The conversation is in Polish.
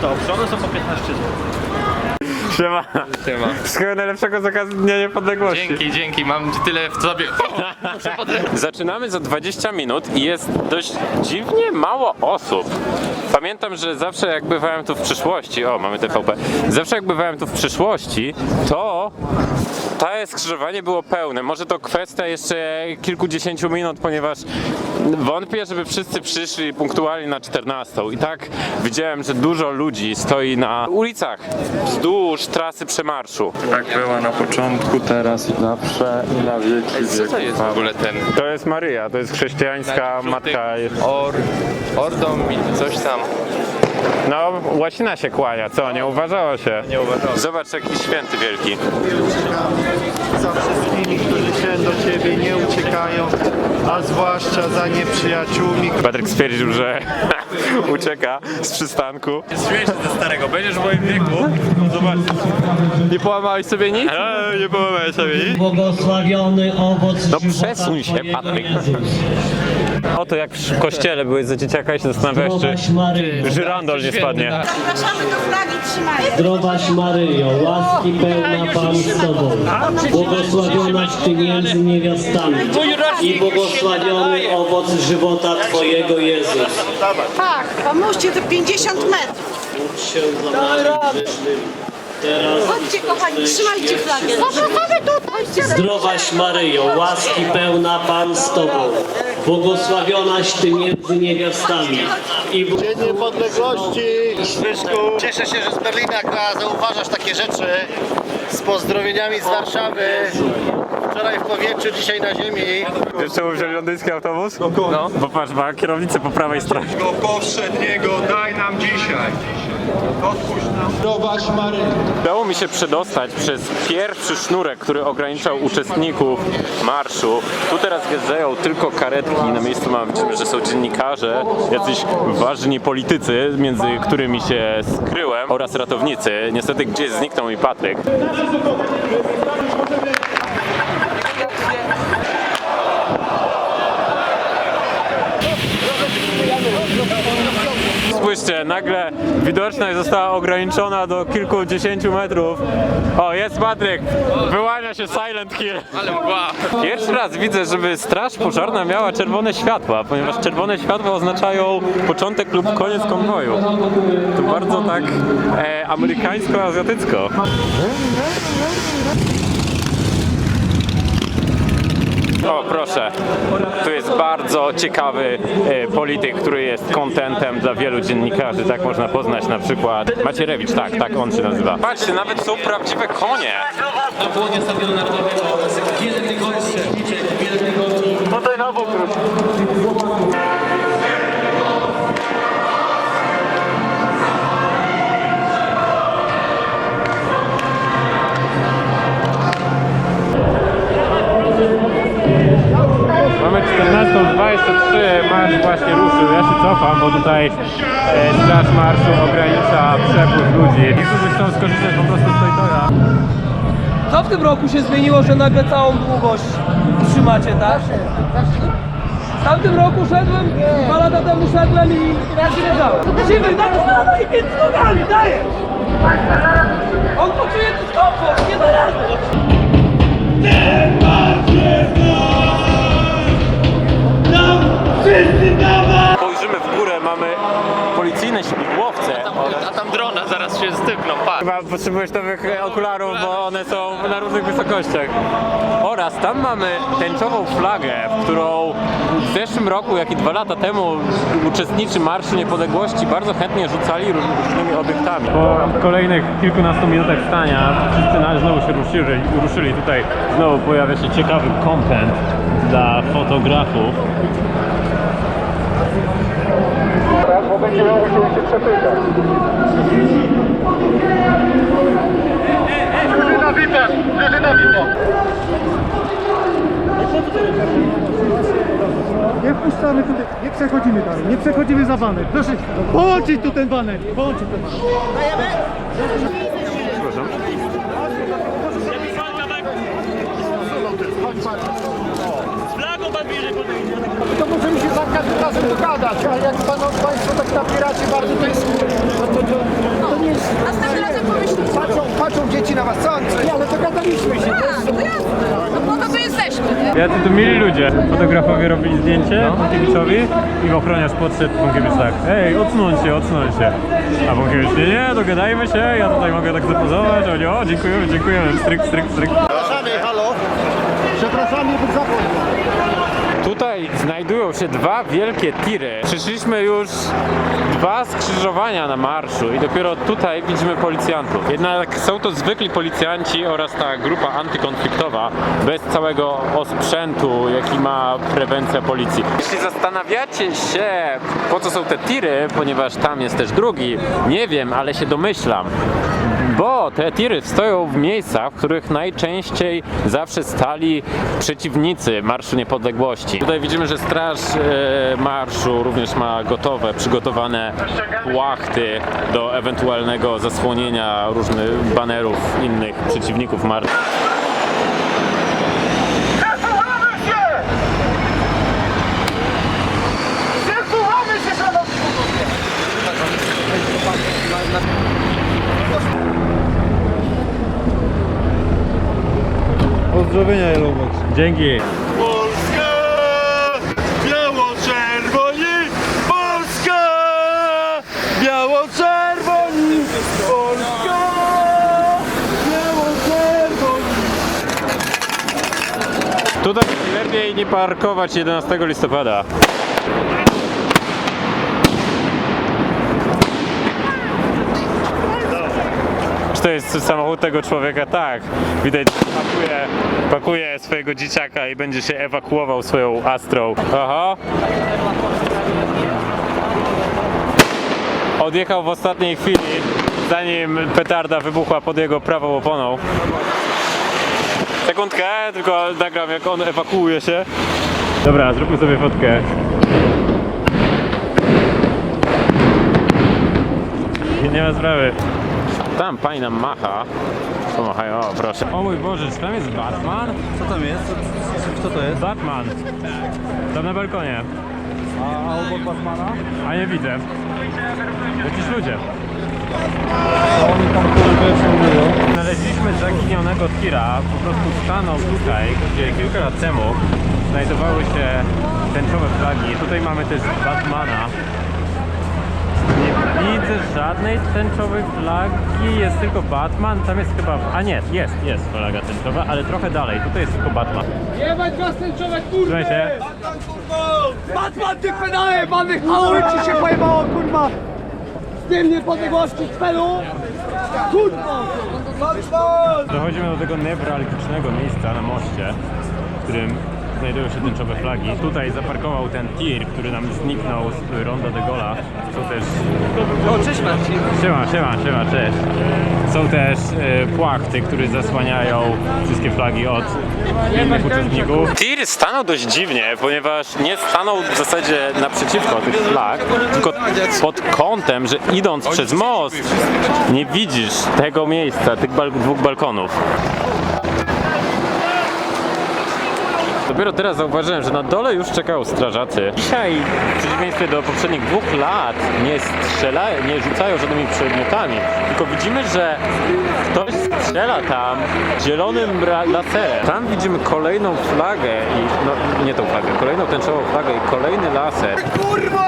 To opcjony są po 15 zł. Siema. Siema. Wszystkiego najlepszego z okazji Dnia Niepodległości. Dzięki, dzięki, mam tyle w sobie. Zaczynamy za 20 minut i jest dość dziwnie mało osób. Pamiętam, że zawsze jak bywałem tu w przyszłości, o mamy TVP, zawsze jak bywałem tu w przyszłości, to to skrzyżowanie było pełne. Może to kwestia jeszcze kilkudziesięciu minut, ponieważ wątpię, żeby wszyscy przyszli punktualnie na 14. I tak widziałem, że dużo ludzi stoi na ulicach wzdłuż trasy przemarszu. Tak była na początku, teraz i zawsze i na wieki Co to jest w ogóle ten To jest Maryja, to jest chrześcijańska matka. or, ordom i coś tam? No, łacina się kłania, co? Nie uważało się. Nie uważałem. Zobacz, jaki święty wielki. za wszystkimi, którzy się do Ciebie nie uciekają, a zwłaszcza za nieprzyjaciółmi, Patryk stwierdził, że ucieka z przystanku. Śmieszny ze starego, będziesz w moim wieku, zobaczysz. Nie połamałeś sobie nic? Eee, nie połamałem sobie nic. Błogosławiony owoc No przesuń się, Patryk. Oto jak w kościele byłeś za dzieciaka i się zastanawiałeś, Zdrowaś czy Maryjo, żyrandol nie spadnie. Zapraszamy do flagi, zdrowaś Maryjo, łaski pełna Pan z Tobą, błogosławionaś Ty między niewiastami i błogosławiony owoc żywota Twojego, Jezus. Tak, pomóżcie to 50 metrów. Módl się za nami grzesznymi, teraz Chodźcie kochani, trzymajcie flagę. Zapraszamy tutaj. Zdrowaś Maryjo, łaski pełna Pan z Tobą, błogosławionaś Ty między niewiastami i bł- Dzień Niepodległości, Zbyszku. Cieszę się, że z Berlina zauważasz takie rzeczy z pozdrowieniami z Warszawy. Wczoraj w powietrzu, dzisiaj na ziemi. Wiesz czemu wziął londyński autobus? No. Bo patrz, ma kierownicę po prawej stronie. Go powszedniego daj nam dzisiaj. Odpuść nam. Zdrowaś Maryjo. Udało mi się przedostać przez pierwszy sznurek, który ograniczał uczestników marszu. Tu teraz wjeżdżają tylko karetki. Na miejscu mam widzimy, że są dziennikarze, jacyś ważni politycy, między którymi się skryłem, oraz ratownicy. Niestety gdzieś zniknął mi Patryk. Spójrzcie, nagle widoczność została ograniczona do kilkudziesięciu metrów. O, jest Patryk! Wyłania się Silent Hill. Ale mgła. Pierwszy raz widzę, żeby straż pożarna miała czerwone światła, ponieważ czerwone światła oznaczają początek lub koniec konwoju. To bardzo tak e, amerykańsko-azjatycko. O, proszę. Tu jest bardzo ciekawy e, polityk, który jest kontentem dla wielu dziennikarzy. Tak można poznać na przykład Macierewicz, tak, tak on się nazywa. Patrzcie, nawet są prawdziwe konie. Tutaj cofam, bo tutaj e, straż marszu ogranicza przepływ ludzi. Niektórzy chcą skorzystać po prostu z tej tora. Co w tym roku się zmieniło, że nagle całą długość trzymacie, tak? W tamtym roku szedłem, dwa lata temu szedłem i raz nie wiedziałem. Siwy, daj dawaj, między nogami, dajesz! On poczuje dyskomfort, nie da rady! Spojrzymy w górę, mamy policyjne śmigłowce. A tam drona zaraz się stykną, patrz. Chyba potrzebujesz nowych okularów, bo one są na różnych wysokościach. Oraz tam mamy tęczową flagę, w którą w zeszłym roku, jak i dwa lata temu uczestnicy Marszu Niepodległości bardzo chętnie rzucali różnymi obiektami. Po kolejnych kilkunastu minutach stania wszyscy na- znowu się ruszyli, ruszyli. Tutaj znowu pojawia się ciekawy content dla fotografów. Bo będziemy musieli się przepytać. Drużyna Witek! Drużyna Witek! Nie wpuszczamy tutaj, nie przechodzimy dalej, nie przechodzimy za baner. Proszę, połączyć tu ten baner, połączyć ten baner. każdym razem dogadać, a jak panu, Państwo tak napieracie bardzo, to jest... To, to, to, to nie jest... Następnym razem pomyślicie. Patrzą, patrzą dzieci na was, co Andrzej? Nie, ale dogadaliśmy się. No to tu jesteśmy. Jacy tu mili ludzie. Fotografowie robili zdjęcie no. Punkiewiczowi i ochroniarz podszedł Punkiewicz tak Ej, odsunąć się, odsunąć się. A Punkiewicz nie, nie, dogadajmy się, ja tutaj mogę tak zapozować. Oni, o, dziękujemy, dziękujemy, stryk, stryk, stryk. Tutaj znajdują się dwa wielkie tiry. Przyszliśmy już dwa skrzyżowania na marszu i dopiero tutaj widzimy policjantów. Jednak są to zwykli policjanci oraz ta grupa antykonfliktowa bez całego osprzętu, jaki ma prewencja policji. Jeśli zastanawiacie się, po co są te tiry, ponieważ tam jest też drugi, nie wiem, ale się domyślam. Bo te tiry stoją w miejscach, w których najczęściej zawsze stali przeciwnicy Marszu Niepodległości. Tutaj widzimy, że Straż e, Marszu również ma gotowe, przygotowane łachty do ewentualnego zasłonienia różnych banerów innych przeciwników marszu. Pozdrowienia. Dzięki. Polska! Biało-czerwoni! Polska! Biało-czerwoni! Polska! Biało-czerwoni! Tutaj lepiej nie parkować 11 listopada. To jest samochód tego człowieka? Tak. Widać, pakuje, pakuje swojego dzieciaka i będzie się ewakuował swoją Astrą. Aha. Odjechał w ostatniej chwili, zanim petarda wybuchła pod jego prawą oponą. Sekundkę, tylko nagram jak on ewakuuje się. Dobra, zróbmy sobie fotkę. Nie, nie ma sprawy. Tam pani nam macha. Pomachaj, o proszę. O mój Boże, czy tam jest Batman? Co tam jest? Kto to jest? Batman. Tam na balkonie. A, obok Batmana? A nie widzę. Jakiś ludzie. Oni tam kurde. Znaleźliśmy zaginionego tira, po prostu stanął tutaj, gdzie kilka lat temu znajdowały się tęczowe flagi. Tutaj mamy też Batmana. Nie widzę żadnej tęczowej flagi, jest tylko Batman, tam jest chyba... A nie, jest, jest flaga tęczowa, ale trochę dalej, tutaj jest tylko Batman. Jebać was tęczowe kurwy! Trzymaj się. Batman, ty pedale, mamy hały ci się pojebało, kurwa! Z tym niepodległości z pelu! Kurwa! Dochodzimy do tego newralgicznego miejsca na moście, w którym znajdują się tęczowe flagi. Tutaj zaparkował ten tir, który nam zniknął z Ronda de Gola. Są też... O, cześć Marcin! Siema, siema, siema, cześć. Są też e, płachty, które zasłaniają wszystkie flagi od innych uczestników. Tir stanął dość dziwnie, ponieważ nie stanął w zasadzie naprzeciwko tych flag, tylko pod kątem, że idąc przez most nie widzisz tego miejsca, tych bal- dwóch balkonów. Dopiero teraz zauważyłem, że na dole już czekają strażacy. Dzisiaj, w przeciwieństwie do poprzednich dwóch lat, nie strzelają, nie rzucają żadnymi przedmiotami, tylko widzimy, że ktoś strzela tam zielonym laserem. Tam widzimy kolejną flagę i, no nie tą flagę, kolejną tęczową flagę i kolejny laser. Kurwo!